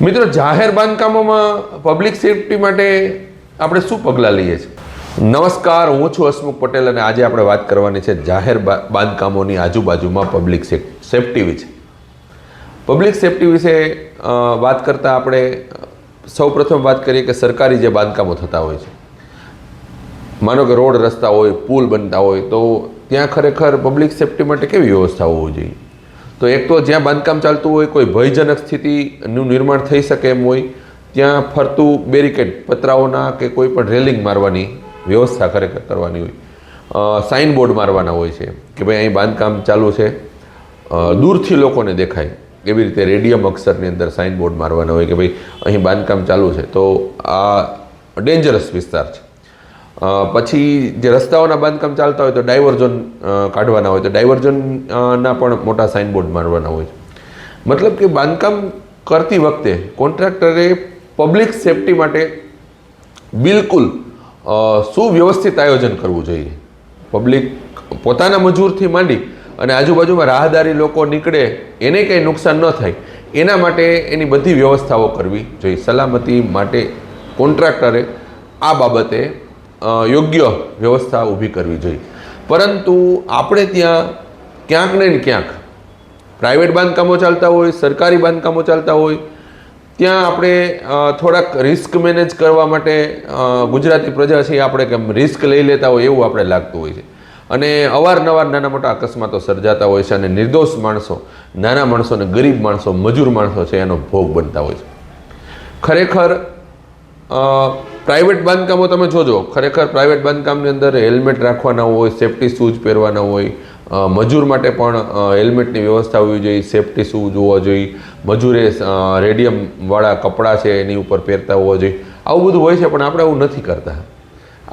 મિત્રો, જાહેર બાંધકામોમાં public safety માટે આપણે શું પગલાં લઈએ છીએ? નમસ્કાર, હું છું હસમુખ પટેલ અને આજે આપણે વાત કરવાની છે જાહેર બાંધકામોની આજુબાજુમાં પબ્લિક સેફટી વિશે. પબ્લિક સેફટી વિશે વાત કરતાં આપણે સૌપ્રથમ વાત કરીએ કે સરકારી જે બાંધકામો થતા હોય છે, માનો કે રોડ રસ્તા હોય, પુલ બનતા હોય, તો ત્યાં ખરેખર પબ્લિક સેફટી માટે કેવી વ્યવસ્થા હોવી જોઈએ? તો એક તો જ્યાં બાંધકામ ચાલતું હોય, કોઈ ભયજનક સ્થિતિનું નિર્માણ થઈ શકે એમ હોય, ત્યાં ફરતું બેરિકેડ પતરાઓના કે કોઈ પણ રેલિંગ મારવાની વ્યવસ્થા ખરેખર કરવાની હોય. સાઇન બોર્ડ મારવાના હોય છે કે ભાઈ અહીં બાંધકામ ચાલુ છે. દૂરથી લોકોને દેખાય એવી રીતે રેડિયમ અક્ષરની અંદર સાઇન બોર્ડ મારવાના હોય કે ભાઈ અહીં બાંધકામ ચાલુ છે. તો આ ડેન્જરસ વિસ્તાર છે. પછી જે રસ્તાઓના બાંધકામ ચાલતા હોય તો ડાયવર્ઝન કાઢવાના હોય તો ડાયવર્ઝનના પણ મોટા સાઇનબોર્ડ મારવાના હોય છે. મતલબ કે બાંધકામ કરતી વખતે કોન્ટ્રાક્ટરે પબ્લિક સેફટી માટે બિલકુલ સુવ્યવસ્થિત આયોજન કરવું જોઈએ. પબ્લિક પોતાના મજૂરથી માંડી અને આજુબાજુમાં રાહદારી લોકો નીકળે, એને કંઈ નુકસાન ન થાય, એના માટે એની બધી વ્યવસ્થાઓ કરવી જોઈએ. સલામતી માટે કોન્ટ્રાક્ટરે આ બાબતે યોગ્ય વ્યવસ્થા ઊભી કરવી જોઈએ. પરંતુ આપણે ત્યાં ક્યાંક ને ક્યાંક પ્રાઇવેટ બાંધકામો ચાલતા હોય, સરકારી બાંધકામો ચાલતા હોય, ત્યાં આપણે થોડાક રિસ્ક મેનેજ કરવા માટે ગુજરાતી પ્રજા છે આપણે કેમ રિસ્ક લઈ લેતા હોય એવું આપણે લાગતું હોય છે. અને અવારનવાર નાના મોટા અકસ્માતો સર્જાતા હોય છે અને નિર્દોષ માણસો, નાના માણસો અને ગરીબ માણસો, મજૂર માણસો છે એનો ભોગ બનતા હોય છે. ખરેખર પ્રાઇવેટ બાંધકામો તમે જોજો. ખરેખર પ્રાઇવેટ બાંધકામની અંદર હેલ્મેટ રાખવાના હોય સેફટી શૂઝ પહેરવાના હોય મજૂર માટે પણ હેલ્મેટની વ્યવસ્થા હોવી જોઈએ સેફટી શૂઝ હોવા જોઈએ, મજૂરે રેડિયમવાળા કપડાં છે એની ઉપર પહેરતા હોવા જોઈએ. આવું બધું હોય છે, પણ આપણે આવું નથી કરતા.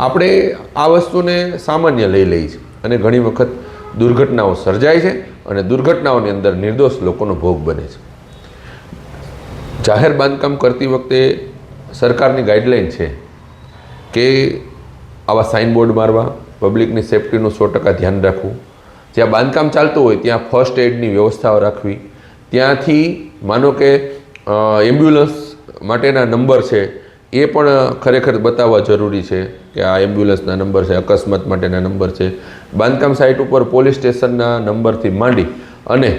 આપણે આ વસ્તુને સામાન્ય લઈ લઈએ છીએ. અને ઘણી વખત દુર્ઘટનાઓ સર્જાય છે અને દુર્ઘટનાઓની અંદર નિર્દોષ લોકોનો ભોગ બને છે. જાહેર બાંધકામ કરતી વખતે સરકારની ગાઈડલાઈન છે કે આવા સાઇનબોર્ડ મારવા પબ્લિકની સેફટીનું સો ટકા ધ્યાન રાખવું. જ્યાં બાંધકામ ચાલતું હોય, ત્યાં ફર્સ્ટ એડની વ્યવસ્થાઓ રાખવી. ત્યાંથી માનો કે એમ્બ્યુલન્સ માટેના નંબર છે, એ પણ ખરેખર બતાવવા જરૂરી છે કે આ એમ્બ્યુલન્સના નંબર છે, અકસ્માત માટેના નંબર છે. બાંધકામ સાઇટ ઉપર પોલીસ સ્ટેશનના નંબરથી માંડી અને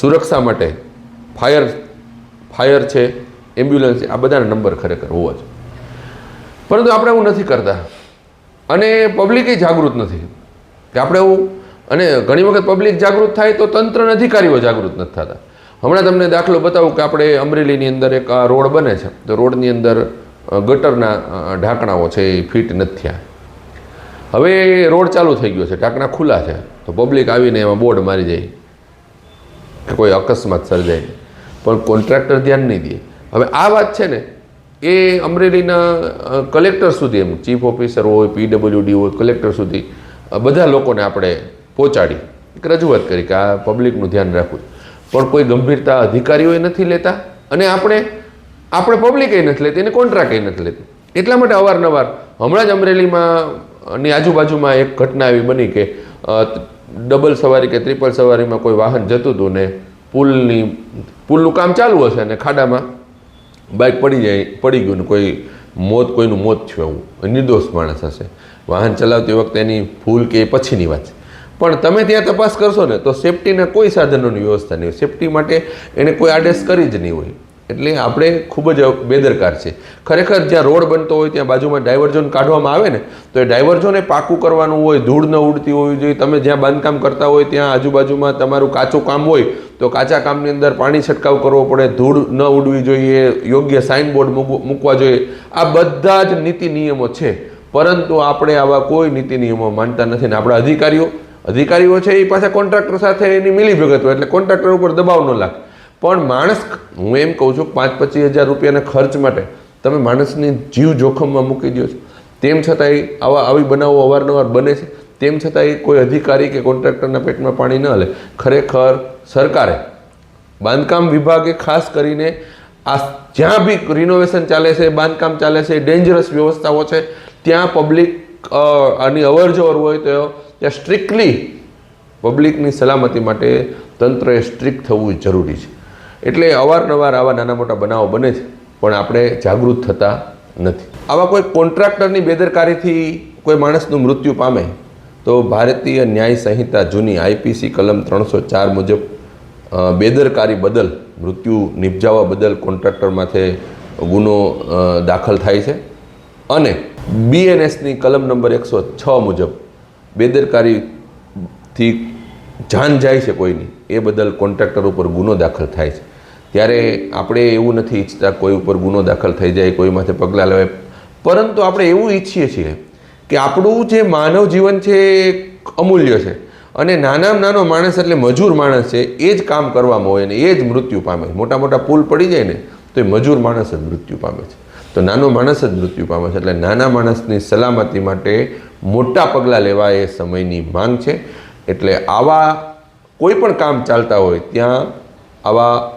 સુરક્ષા માટે ફાયર ફાયર છે એમ્બ્યુલન્સ આ બધાના નંબર ખરેખર હોવા જોઈએ. પરંતુ આપણે એવું નથી કરતા. અને પબ્લિકે જાગૃત નથી. કે આપણે એવું, અને ઘણી વખત પબ્લિક જાગૃત થાય તો તંત્રના અધિકારીઓ જાગૃત નથી થતા. હમણાં તમને દાખલો બતાવું કે આપણે અમરેલીની અંદર એક રોડ બને છે. તો રોડની અંદર ગટરના ઢાંકણાઓ છે એ ફિટ નથી થયા. હવે રોડ ચાલુ થઈ ગયો છે. ઢાંકણા ખુલ્લા છે. તો પબ્લિક આવીને એમાં બોર્ડ મારી જાય કે કોઈ અકસ્માત સર્જાય. પણ કોન્ટ્રાક્ટર ધ્યાન નહીં દે. હવે આ વાત છે ને એ અમરેલીના કલેક્ટર સુધી એમ. ચીફ ઓફિસર હોય પીડબ્લ્યુડી હોય કલેક્ટર સુધી બધા લોકોને આપણે પહોંચાડી. એક રજૂઆત કરી કે આ પબ્લિકનું ધ્યાન રાખવું. પણ કોઈ ગંભીરતા અધિકારીઓએ નથી લેતા અને આપણે આપણે પબ્લિકે નથી લેતી અને કોન્ટ્રાક્ટે નથી લેતી. એટલા માટે અવારનવાર હમણાં જ અમરેલીમાં ની આજુબાજુમાં એક ઘટના એવી બની કે ડબલ સવારી કે ત્રિપલ સવારીમાં કોઈ વાહન જતું હતું ને પુલની, પુલનું કામ ચાલુ હશે અને ખાડામાં બાઇક પડી જાય, પડી ગયું ને કોઈ મોત, કોઈનું મોત થયું નિર્દોષ માણસ હશે. વાહન ચલાવતી વખતે એની ભૂલ કે પછીની વાત છે. પણ તમે ત્યાં તપાસ કરશો ને, તો સેફટીના કોઈ સાધનોની વ્યવસ્થા નહીં હોય. સેફટી માટે એને કોઈ આદેશ કરી જ નહીં હોય. એટલે આપણે ખૂબ જ બેદરકાર છે. ખરેખર જ્યાં રોડ બનતો હોય ત્યાં બાજુમાં ડાયવર્ઝન કાઢવામાં આવે ને, તો એ ડાયવર્ઝન પાકું કરવાનું હોય, ધૂળ ન ઉડતી હોવી જોઈએ, તમે જ્યાં બાંધકામ કરતા હોય ત્યાં આજુબાજુમાં તમારું કાચું કામ હોય, તો કાચા કામની અંદર પાણી છંટકાવ કરવો પડે, ધૂળ ન ઉડવી જોઈએ, યોગ્ય સાઇનબોર્ડ મૂકવા જોઈએ. આ બધા જ નીતિ નિયમો છે. પરંતુ આપણે આવા કોઈ નીતિ નિયમો માનતા નથી ને આપણા અધિકારીઓ. અધિકારીઓ છે એ પાછા કોન્ટ્રાક્ટર સાથે એની મિલીભગત હોય, એટલે કોન્ટ્રાક્ટર ઉપર દબાવ ન લાગે. પણ માણસ, હું એમ કહું છું, પાંચ પચીસ હજાર રૂપિયાના ખર્ચ માટે તમે માણસની જીવ જોખમમાં મૂકી દો છો. તેમ છતાંય આવા આવી બનાવો અવારનવાર બને છે. તેમ છતાંય કોઈ અધિકારી કે કોન્ટ્રાક્ટરના પેટમાં પાણી ન હલે. ખરેખર સરકારે બાંધકામ વિભાગે ખાસ કરીને આ જ્યાં બી રિનોવેશન ચાલે છે, બાંધકામ ચાલે છે ડેન્જરસ વ્યવસ્થાઓ છે, ત્યાં પબ્લિક આની અવર જવર હોય તો ત્યાં સ્ટ્રિક્ટલી પબ્લિકની સલામતી માટે તંત્રએ સ્ટ્રિક્ટ થવું જરૂરી છે. એટલે અવારનવાર આવા નાના મોટા બનાવો બને છે, પણ આપણે જાગૃત થતા નથી. આવા કોઈ કોન્ટ્રાક્ટરની બેદરકારીથી કોઈ માણસનું મૃત્યુ પામે, તો ભારતીય ન્યાય સંહિતા જૂની આઈપીસી કલમ ત્રણસો ચાર મુજબ બેદરકારી બદલ, મૃત્યુ નિપજાવવા બદલ કોન્ટ્રાક્ટર માથે ગુનો દાખલ થાય છે. અને બીએનએસની કલમ નંબર એકસો છ મુજબ, બેદરકારીથી જાન જાય છે કોઈની. એ બદલ કોન્ટ્રાક્ટર ઉપર ગુનો દાખલ થાય છે. ત્યારે આપણે એવું નથી ઈચ્છતા કોઈ ઉપર ગુનો દાખલ થઈ જાય, કોઈ માથે પગલાં લેવાય. પરંતુ આપણે એવું ઈચ્છીએ છીએ કે આપણું જે માનવ જીવન છે એ અમૂલ્ય છે. અને નાનામાં નાનો માણસ એટલે મજૂર માણસ છે, એ જ કામ કરવામાં હોય ને એ જ મૃત્યુ પામે મોટા મોટા પુલ પડી જાય ને, તો એ મજૂર માણસ જ મૃત્યુ પામે છે. તો નાનો માણસ જ મૃત્યુ પામે છે. એટલે નાના માણસની સલામતી માટે મોટા પગલાં લેવા એ સમયની માંગ છે. એટલે આવા કોઈ પણ કામ ચાલતા હોય, ત્યાં આવા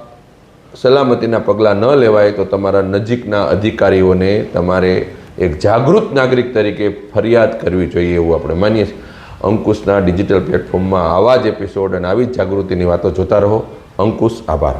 સલામતીના પગલાં ન લેવાય તો તમારા નજીકના અધિકારીઓને તમારે એક જાગૃત નાગરિક તરીકે ફરિયાદ કરવી જોઈએ એવું આપણે માનીએ છીએ. અંકુશના ડિજિટલ પ્લેટફોર્મમાં આવા જ એપિસોડ અને આવી જ જાગૃતિની વાતો જોતા રહો. અંકુશ, આભાર.